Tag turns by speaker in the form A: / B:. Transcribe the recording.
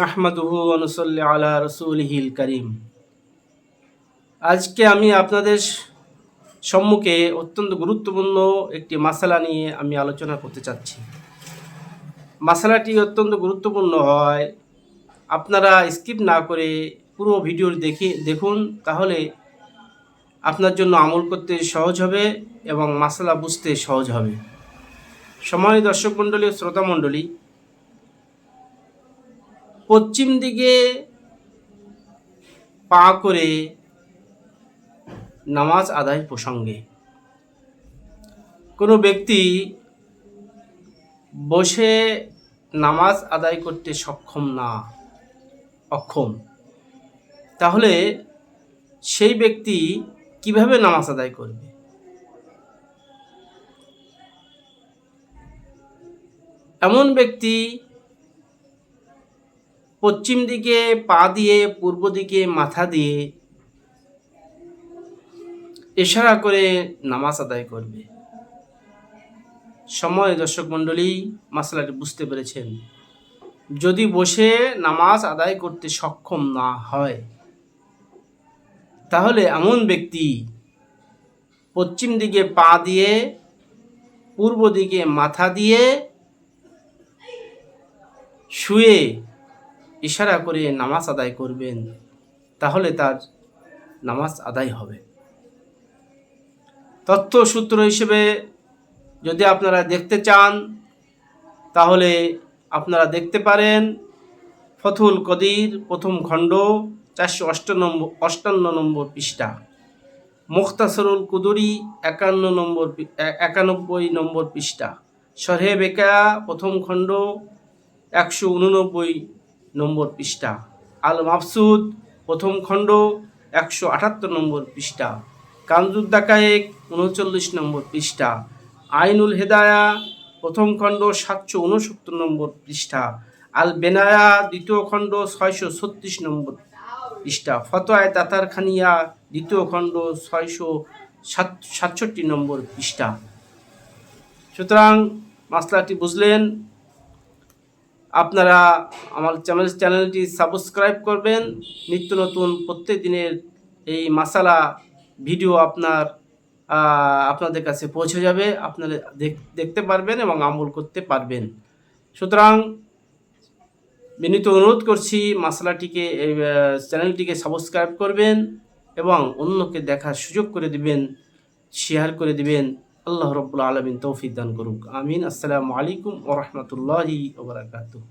A: নাহমাদুহু অনুসল্লি আলা রসুলহিল করিম। আজকে আমি আপনাদের সম্মুখে অত্যন্ত গুরুত্বপূর্ণ একটি মাসালা নিয়ে আমি আলোচনা করতে চাচ্ছি। মাসালাটি অত্যন্ত গুরুত্বপূর্ণ হয়। আপনারা স্কিপ না করে পুরো ভিডিও দেখে দেখুন, তাহলে আপনার জন্য আমল করতে সহজ হবে এবং মাসালা বুঝতে সহজ হবে। সময় দর্শক মণ্ডলী শ্রোতা মণ্ডলী পশ্চিম দিকে পা করে নামাজ আদায় প্রসঙ্গে কোনো ব্যক্তি বসে নামাজ আদায় করতে সক্ষম না, অক্ষম, তাহলে সেই ব্যক্তি কীভাবে নামাজ আদায় করবে? এমন ব্যক্তি পশ্চিম দিকে পা দিয়ে, পূর্ব দিকে মাথা দিয়ে ইশারা করে নামাজ আদায় করবে। সময়, দর্শক মণ্ডলী, মাসালাটি বুঝতে পেরেছেন? যদি বসে নামাজ আদায় করতে সক্ষম না হয়, তাহলে এমন ব্যক্তি পশ্চিম দিকে পা দিয়ে, পূর্ব দিকে মাথা দিয়ে শুয়ে ইশারা করে নামাজ আদায় করবেন, তাহলে তার নামাজ আদায় হবে। তথ্য সূত্র হিসেবে যদি আপনারা দেখতে চান, তাহলে আপনারা দেখতে পারেন ফথুল কদির প্রথম খণ্ড, চারশো অষ্টান্ন অষ্টান্ন নম্বর পৃষ্ঠা। মুখতাসরুল কুদুরি একান্ন নম্বর একানব্বই নম্বর পৃষ্ঠা। সরহে বেকা প্রথম খণ্ড, একশো উননব্বই নম্বর পৃষ্ঠা। আল মাফসুদ প্রথম খণ্ড, একশো আটাত্তর নম্বর পৃষ্ঠা। কামজুদ্দাকায়েক উনচল্লিশ নম্বর পৃষ্ঠা। আইনুল হেদায়া, প্রথম খণ্ড, সাতশো উনসত্তর নম্বর পৃষ্ঠা। আল বেনায়া দ্বিতীয় খণ্ড, ছয়শো ছত্রিশ নম্বর পৃষ্ঠা। ফতোয়ায় তাতার খানিয়া দ্বিতীয় খণ্ড, ছয়শো সাত, সাতষট্টি নম্বর পৃষ্ঠা। সুতরাং মাসলাটি বুঝলেন আপনারা আমার চ্যানেল চ্যানেলটি সাবস্ক্রাইব করবেন। নিত্য নতুন প্রত্যেক দিনের এই মাসালা ভিডিও আপনার আপনাদের কাছে পৌঁছে যাবে। আপনারা দেখ- দেখতে পারবেন এবং আমল করতে পারবেন। সুতরাং বিনীত অনুরোধ করছি মাসালাটিকে, এই চ্যানেলটিকে সাবস্ক্রাইব করবেন এবং অন্যকে দেখার সুযোগ করে দিবেন শেয়ার করে দিবেন। আল্লাহ রব্বুল আলমিন তৌফিক দান করুক আমিন আসসালামু আলাইকুম ওরহমতুল্লাহি ওবরাকাতুহ